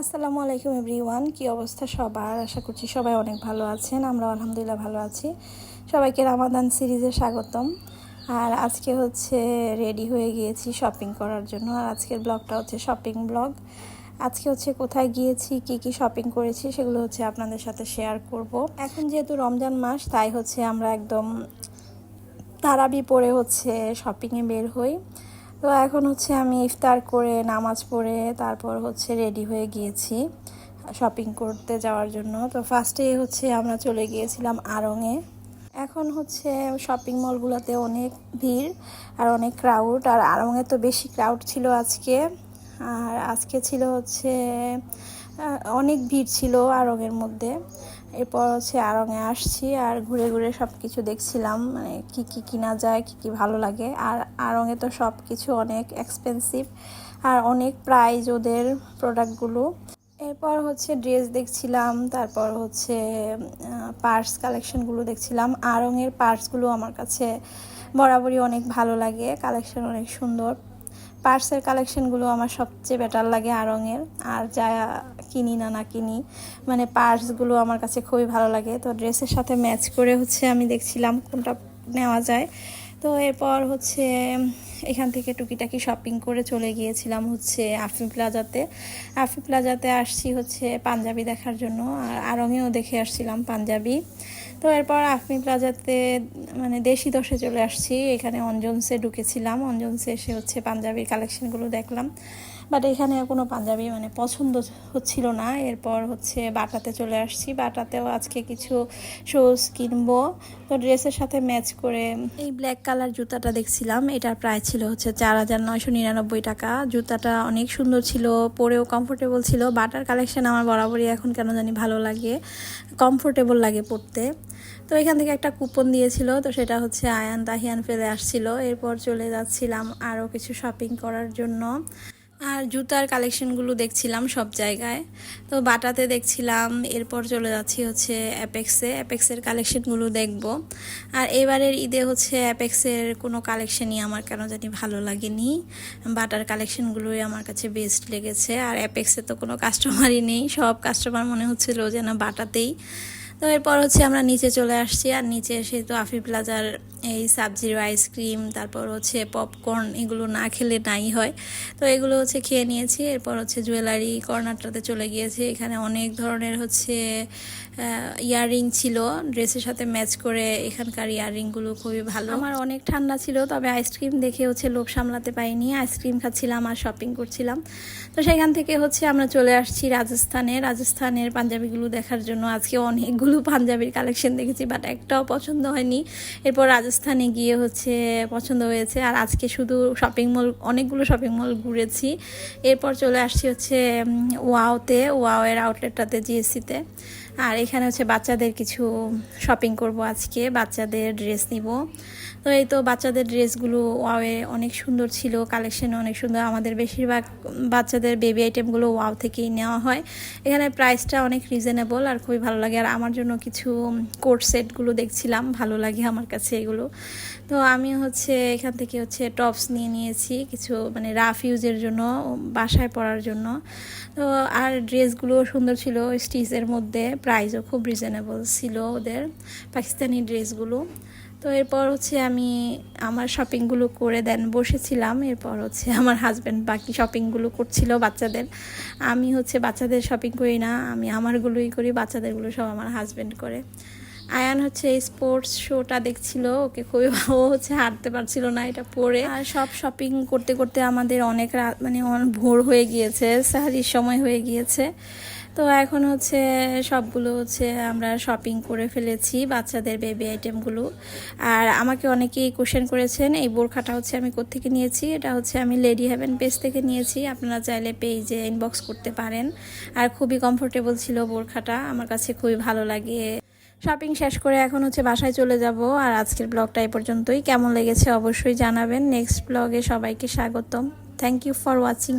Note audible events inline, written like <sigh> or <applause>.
আসসালামু আলাইকুম এভরিওয়ান, কি অবস্থা সবার? আশা করছি সবাই অনেক ভালো আছেন, আমরা আলহামদুলিল্লাহ ভালো আছি। সবাইকে রামাদান সিরিজে স্বাগতম। আর আজকে হচ্ছে রেডি হয়ে গিয়েছি শপিং করার জন্য। আর আজকের ব্লগটা হচ্ছে শপিং ব্লগ আজকে হচ্ছে কোথায় গিয়েছি, কি কি শপিং করেছি, সেগুলো হচ্ছে আপনাদের সাথে শেয়ার করব। এখন যেহেতু রমজান মাস, তাই হচ্ছে আমরা একদম তারাবি পরে হচ্ছে শপিংয়ে বের হই। তো এখন হচ্ছে আমি ইফতার করে, নামাজ পড়ে, তারপর হচ্ছে রেডি হয়ে গিয়েছি শপিং করতে যাওয়ার জন্য। তো ফার্স্টে হচ্ছে আমরা চলে গিয়েছিলাম আরঙে এখন হচ্ছে শপিং মলগুলোতে অনেক ভিড় আর অনেক ক্রাউড আর আরঙে তো বেশি ক্রাউড ছিল আজকে। আর আজকে ছিল হচ্ছে অনেক ভিড় ছিল আড়ংয়ের মধ্যে। এরপর হচ্ছে আড়ংয়ে আসছি আর ঘুরে ঘুরে সব কিছু দেখছিলাম মানে কী কী কিনা যায়, কী কী ভালো লাগে। আর আড়ংয়ে তো সব কিছু অনেক এক্সপেন্সিভ আর অনেক প্রাইজ ওদের প্রোডাক্টগুলো এরপর হচ্ছে ড্রেস দেখছিলাম, তারপর হচ্ছে পার্স কালেকশনগুলো দেখছিলাম। আড়ংয়ের পার্সগুলো আমার কাছে বরাবরই অনেক ভালো লাগে কালেকশন অনেক সুন্দর। পার্সের কালেকশনগুলো আমার সবচেয়ে বেটার লাগে আড়ংয়ের আর যা কিনি না না কিনি। মানে পার্সগুলো আমার কাছে খুবই ভালো লাগে। তো ড্রেসের সাথে ম্যাচ করে হচ্ছে আমি দেখছিলাম কোনটা নেওয়া যায়। তো এরপর হচ্ছে এখান থেকে টুকিটাকি শপিং করে চলে গিয়েছিলাম হচ্ছে আফি প্লাজাতে। আফি প্লাজাতে আসছি হচ্ছে পাঞ্জাবি দেখার জন্য। আর আরঙেও দেখে আসছিলাম পাঞ্জাবি। তো এরপর আফমি প্লাজাতে মানে দেশি দশে চলে আসছি। এখানে অঞ্জনসে ঢুকেছিলাম। অঞ্জনসে এসে হচ্ছে পাঞ্জাবির কালেকশনগুলো দেখলাম। বাট এখানে কোনো পাঞ্জাবি মানে পছন্দ হচ্ছিল না। এরপর হচ্ছে বাটাতে চলে আসছি। বাটাতেও আজকে কিছু শুজ কিনবো। তো ড্রেসের সাথে ম্যাচ করে এই ব্ল্যাক কালার জুতাটা দেখছিলাম। এটার প্রায় ছিল হচ্ছে চার হাজার নয়শো নিরানব্বই টাকা। জুতাটা অনেক সুন্দর ছিল, পরেও কমফোর্টেবল ছিল। বাটার কালেকশন আমার বরাবরই এখন কেন জানি ভালো লাগে। কমফোর্টেবল লাগে পড়তে তো এখান থেকে একটা কুপন দিয়েছিল। তো সেটা হচ্ছে আয়ান তাহিয়ান ফেলে আসছিল। এরপর চলে যাচ্ছিলাম আরও কিছু শপিং করার জন্য। আর জুতার কালেকশনগুলো দেখছিলাম সব জায়গায়। তো বাটাতে দেখছিলাম, এরপর চলে যাচ্ছি হচ্ছে অ্যাপেক্সে অ্যাপেক্সের কালেকশনগুলো দেখব। আর এবারের ঈদে হচ্ছে অ্যাপেক্সের কোনো কালেকশনই আমার কেন জানি ভালো লাগেনি। বাটার কালেকশনগুলোই আমার কাছে বেস্ট লেগেছে। আর অ্যাপেক্সে তো কোনো কাস্টমারই নেই। সব কাস্টমার মনে হচ্ছিল যেন বাটাতেই তো এরপর হচ্ছে আমরা নিচে চলে আসছি, আর নিচে এসে তো আফি প্লাজার এই সাবজির আইসক্রিম তারপর হচ্ছে পপকর্ন এগুলো না খেলে নাই হয়। তো এগুলো হচ্ছে খেয়ে নিয়েছি, এরপর হচ্ছে জুয়েলারি কর্নারটাতে চলে গিয়েছি। এখানে অনেক ধরনের হচ্ছে ইয়াররিং ছিল ড্রেসের সাথে ম্যাচ করে এখানকার ইয়াররিংগুলো খুবই ভালো। আমার অনেক ঠান্ডা ছিল, তবে আইসক্রিম দেখে হচ্ছে লোভ সামলাতে পাইনি আইসক্রিম খাচ্ছিলাম আর শপিং করছিলাম। তো সেখান থেকে হচ্ছে আমরা চলে আসছি রাজস্থানে। রাজস্থানের পাঞ্জাবিগুলো দেখার জন্য আজকে অনেকগুলো পাঞ্জাবির কালেকশন দেখেছি বাট একটাও পছন্দ হয়নি। এরপর রাজস্থানে গিয়ে হচ্ছে পছন্দ হয়েছে, আর আজকে শুধু শপিং মল অনেকগুলো শপিং মল ঘুরেছি। এরপর চলে আসছি হচ্ছে ওয়াওতে, ওয়াওয়ের আউটলেটটাতে জিএসসিতে আর এখানে হচ্ছে বাচ্চাদের কিছু শপিং করব আজকে। বাচ্চাদের ড্রেস নিব। তো এই তো বাচ্চাদের ড্রেসগুলো ওয়াওয়ে অনেক সুন্দর ছিল কালেকশন অনেক সুন্দর। আমাদের বেশিরভাগ বাচ্চাদের বেবি আইটেমগুলো ওয়াও থেকেই নেওয়া হয়। এখানে প্রাইসটা অনেক রিজনেবল আর খুবই ভালো লাগে। আর আমার জন্য কিছু কোট সেটগুলো দেখছিলাম, ভালো লাগে আমার কাছে এগুলো। তো আমি হচ্ছে এখান থেকে হচ্ছে টপস নিয়ে নিয়েছি, কিছু মানে রাফ ইউজের জন্য, বাসায় পরার জন্য। তো আর ড্রেসগুলো সুন্দর ছিল স্টিচের মধ্যে। প্রাইসও খুব রিজনেবল ছিল ওদের, পাকিস্তানি ড্রেসগুলো। তো এরপর হচ্ছে আমি আমার শপিংগুলো করে দেন বসেছিলাম, এরপর হচ্ছে আমার হাজব্যান্ড বাকি শপিংগুলো করছিল বাচ্চাদের। আমি হচ্ছে বাচ্চাদের শপিং করি না, আমি আমারগুলোই করি, বাচ্চাদেরগুলো সব আমার হাজব্যান্ড করে। আয়ান হচ্ছে স্পোর্টস শোটা দেখছিল, ওকে খুবই <laughs> ও হচ্ছে হাঁটতে পারছিল না এটা পরে। আর সব শপিং করতে করতে আমাদের অনেক রাত মানে ভোর হয়ে গিয়েছে, সাহারির সময় হয়ে গিয়েছে। তো এখন হচ্ছে সবগুলো হচ্ছে আমরা শপিং করে ফেলেছি বাচ্চাদের বেবি আইটেমগুলো আর আমাকে অনেকেই কোশ্চেন করেছেন, এই বোরখাটা হচ্ছে আমি কোথেকে নিয়েছি? এটা হচ্ছে আমি লেডি হ্যাভেন পেজ থেকে নিয়েছি। আপনারা চাইলে পেজে ইনবক্স করতে পারেন। আর খুবই কমফোর্টেবল ছিল বোরখাটা, আমার কাছে খুবই ভালো লাগে। শপিং শেষ করে এখন হচ্ছে বাসায় চলে যাব। আর আজকের ব্লগটা এই পর্যন্তই। কেমন লেগেছে অবশ্যই জানাবেন। নেক্সট ব্লগে সবাইকে স্বাগতম। Thank you for watching